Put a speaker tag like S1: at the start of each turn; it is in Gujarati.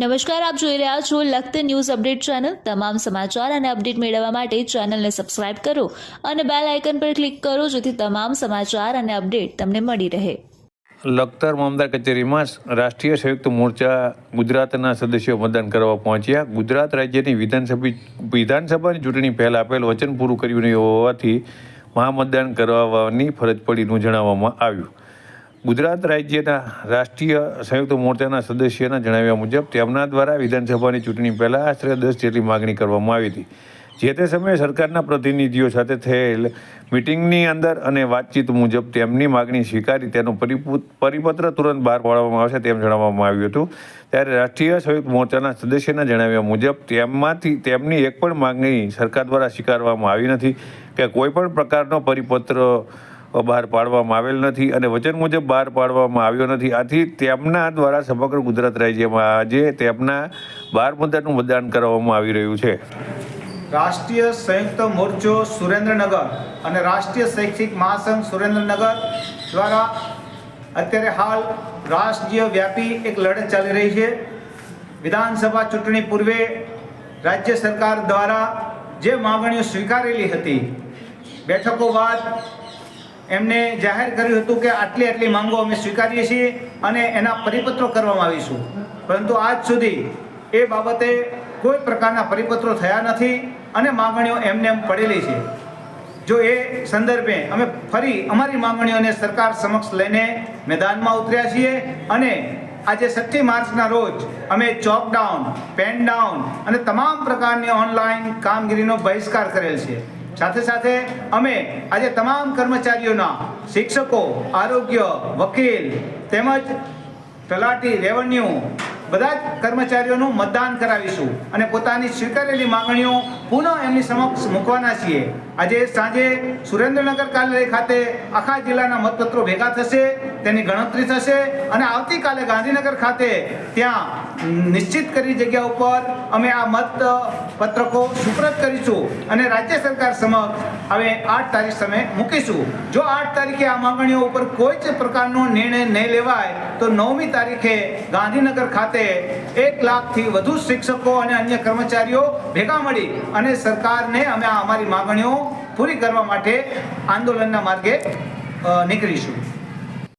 S1: નમસ્કાર, આપ જોઈ રહ્યા છો લખત ન્યૂઝ અપડેટ ચેનલ. તમામ સમાચાર અને અપડેટ મેળવવા માટે ચેનલને સબસ્ક્રાઇબ કરો અને બેલ આઇકન પર ક્લિક કરો જેથી તમામ સમાચાર અને અપડેટ તમને મળી રહે.
S2: લખતર મામદાર કચેરીમાં રાષ્ટ્રીય સંયુક્ત મોરચા ગુજરાતના સદસ્યો મતદાન કરવા પહોંચ્યા. ગુજરાત રાજ્યની વિધાનસભા વિધાનસભાની ચૂંટણી પહેલાં આપેલ વચન પૂરું કર્યું નહીં હોવાથી મહામતદાન કરવાની ફરજ પડીનું જણાવવામાં આવ્યું. ગુજરાત રાજ્યના રાષ્ટ્રીય સંયુક્ત મોરચાના સદસ્યના જણાવ્યા મુજબ, તેમના દ્વારા વિધાનસભાની ચૂંટણી પહેલાં આશરે દસ જેટલી માગણી કરવામાં આવી હતી. જે તે સમયે સરકારના પ્રતિનિધિઓ સાથે થયેલ મિટિંગની અંદર અને વાતચીત મુજબ તેમની માગણી સ્વીકારી, તેનો પરિપત્ર તુરંત બહાર પાડવામાં આવશે તેમ જણાવવામાં આવ્યું હતું. ત્યારે રાષ્ટ્રીય સંયુક્ત મોરચાના સદસ્યના જણાવ્યા મુજબ તેમાંથી તેમની એક પણ માગણી સરકાર દ્વારા સ્વીકારવામાં આવી નથી કે કોઈ પણ પ્રકારનો પરિપત્ર બહાર પાડવામાં આવેલ નથી અને વચન મુજબ બહાર પાડવામાં આવ્યો નથી. આથી તેમના દ્વારા સમગ્ર ગુજરાત રાજ્યમાં આજે તેમના બાર મુદ્દાનું મતદાન કરવામાં આવી રહ્યું છે.
S3: રાષ્ટ્રીય સંયુક્ત મોરચો સુરેન્દ્રનગર અને રાષ્ટ્રીય શૈક્ષિક મહાસંઘ સુરેન્દ્રનગર દ્વારા અત્યારે હાલ રાષ્ટ્રીય વ્યાપી એક લડત ચાલી રહી છે. વિધાનસભા ચૂંટણી પૂર્વે રાજ્ય સરકાર દ્વારા જે માગણીઓ સ્વીકારેલી હતી, બેઠકો બાદ એમને જાહેર કર્યું હતું કે આટલી આટલી માંગો અમે સ્વીકારીએ છીએ અને એના પરિપત્રો કરવામાં આવીશું. પરંતુ આજ સુધી એ બાબતે કોઈ પ્રકારના પરિપત્રો થયા નથી અને માંગણીઓ એમને એમ પડેલી છે. જો એ સંદર્ભે અમે ફરી અમારી માંગણીઓને સરકાર સમક્ષ લઈને મેદાનમાં ઉતર્યા છીએ અને આજે છઠ્ઠી માર્ચના રોજ અમે ચોક ડાઉન પેન ડાઉન અને તમામ પ્રકારની ઓનલાઈન કામગીરીનો બહિષ્કાર કરેલ છે. સાથે સાથે અમે આજે તમામ કર્મચારીઓના શિક્ષકો આરોગ્ય વકીલ તેમજ તલાટી રેવન્યુ બધા જ કર્મચારીઓનું મતદાન કરાવીશું અને પોતાની સ્વીકારેલી માંગણીઓ પુનઃ એમની સમક્ષ મૂકવાના છીએ. આજે સાંજે સુરેન્દ્રનગર કાર્યાલય ખાતે આખા જિલ્લાના મતપત્રો ભેગા થશે, તેની ગણતરી થશે અને આવતીકાલે ગાંધીનગર ખાતે ત્યાં નિશ્ચિત કરી જગ્યા ઉપર અમે આ મત પત્રકો સુપ્રત કરીશું અને રાજ્ય સરકાર સમક્ષ હવે આઠ તારીખ સમય મૂકીશું. જો આઠ તારીખે આ માંગણીઓ ઉપર કોઈ જ પ્રકારનો નિર્ણય નહીં લેવાય, તો નવમી તારીખે ગાંધીનગર ખાતે એક લાખથી વધુ શિક્ષકો અને અન્ય કર્મચારીઓ ભેગા મળી અને સરકારને અમે અમારી માંગણીઓ પૂરી કરવા માટે આંદોલનના માર્ગે નીકળીશું.